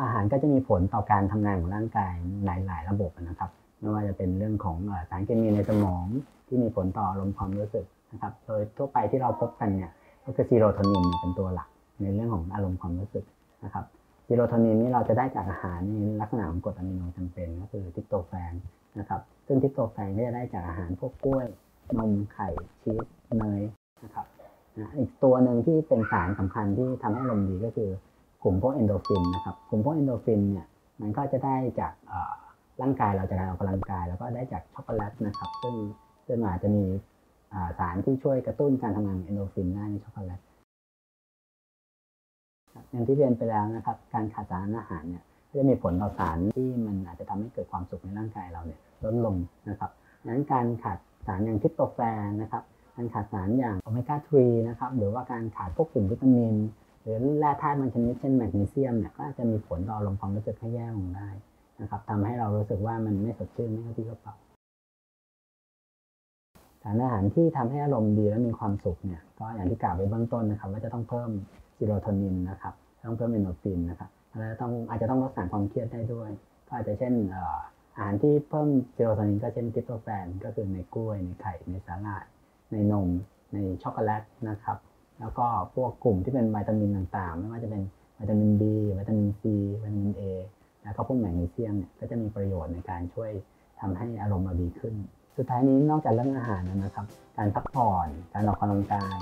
อาหารก็จะมีผลต่อการทำงานของร่างกายหลาย ๆ ระบบนะครับ ไม่ว่าจะเป็นเรื่องของสารเคมีในสมองที่มีผลต่ออารมณ์ความรู้สึกนะครับ โดยทั่วไปที่เราพบกันเนี่ยก็คือซีโรโทนินเป็นตัวหลักในเรื่องของอารมณ์ความรู้สึกนะครับซีโรโทนินนี่เราจะได้จากอาหารในลักษณะของกรดอะมิโนจำเป็นก็คือทิปโตแฟนนะครับซึ่งทิปโตแฟนก็จะได้จากอาหารพวกกล้วยนมไข่ชีสเนยนะครับอีกตัวหนึ่งที่เป็นสารสำคัญที่ทำให้อารมณ์ดีก็คือ กลุ่มพวกเอนโดฟินนะครับกลุ่มพวกเอนโดฟินเนี่ยมันก็จะได้จากร่างกายเราจากการออกกำลังกาย แล้วก็ได้จากช็อกโกแลตนะครับซึ่งซึ่งอาจจะมีสารที่ช่วยกระตุ้นการทำงานเอนโดฟินได้ในช็อกโกแลตอย่างที่เรียนไปแล้วนะครับ การขาดสารอาหารเนี่ยจะมีผลต่อสารที่มันอาจจะทำให้เกิดความสุขในร่างกายเราเนี่ยลดลงนะครับดังนั้นการขาดสารอย่างทิปโตแฟนนะครับการขาดสารอย่างโอเมก้า 3 นะครับ หรือว่าการขาดพวกกลุ่มวิตามิน หรือแร่ธาตุบางชนิดเช่นแมกนีเซียมเนี่ยก็อาจจะมีผลต่อลมความรู้สึกให้แย่ลงได้นะครับทำให้เรารู้สึกว่ามันไม่สดชื่นไม่เข้าที่เข้าเป่าสารอาหารที่ทำให้อารมณ์ดีและมีความสุขเนี่ยก็อย่างที่กล่าวไว้เบื้องต้นนะครับว่าจะต้องเพิ่มซีโรโทนินนะครับต้องเพิ่มเอนโดฟินนะครับแล้วต้องอาจจะต้องลดสารความเครียดได้ด้วย ก็อาจจะเช่นอาหารที่เพิ่มซีโรโทนินก็เช่นทิปโตแฟนก็คือในกล้วยในไข่ในสาหร่ายในนม ในช็อกโกแลตนะครับ แล้วก็พวกกลุ่มที่เป็นวิตามินต่างๆ ไม่ว่าจะเป็นวิตามิน B วิตามิน C วิตามิน A แล้วก็พวกแมกนีเซียมเนี่ยก็จะมีประโยชน์ในการช่วยทำให้อารมณ์เราดีขึ้น สุดท้ายนี้นอกจากเรื่องอาหารนะครับ การพักผ่อน การออกกำลังกาย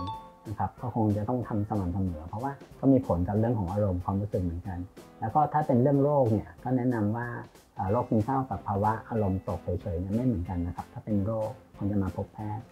นะครับก็คงจะต้องทำสม่ำเสมอ เพราะว่าก็มีผลกับเรื่องของอารมณ์ความรู้สึกเหมือนกัน แล้วก็ถ้าเป็นเรื่องโรคเนี่ยก็แนะนำว่าโรคซึมเศร้ากับภาวะอารมณ์ตกเฉยๆเนี่ยไม่เหมือนกันนะครับ ถ้าเป็นโรคควรจะมาพบแพทย์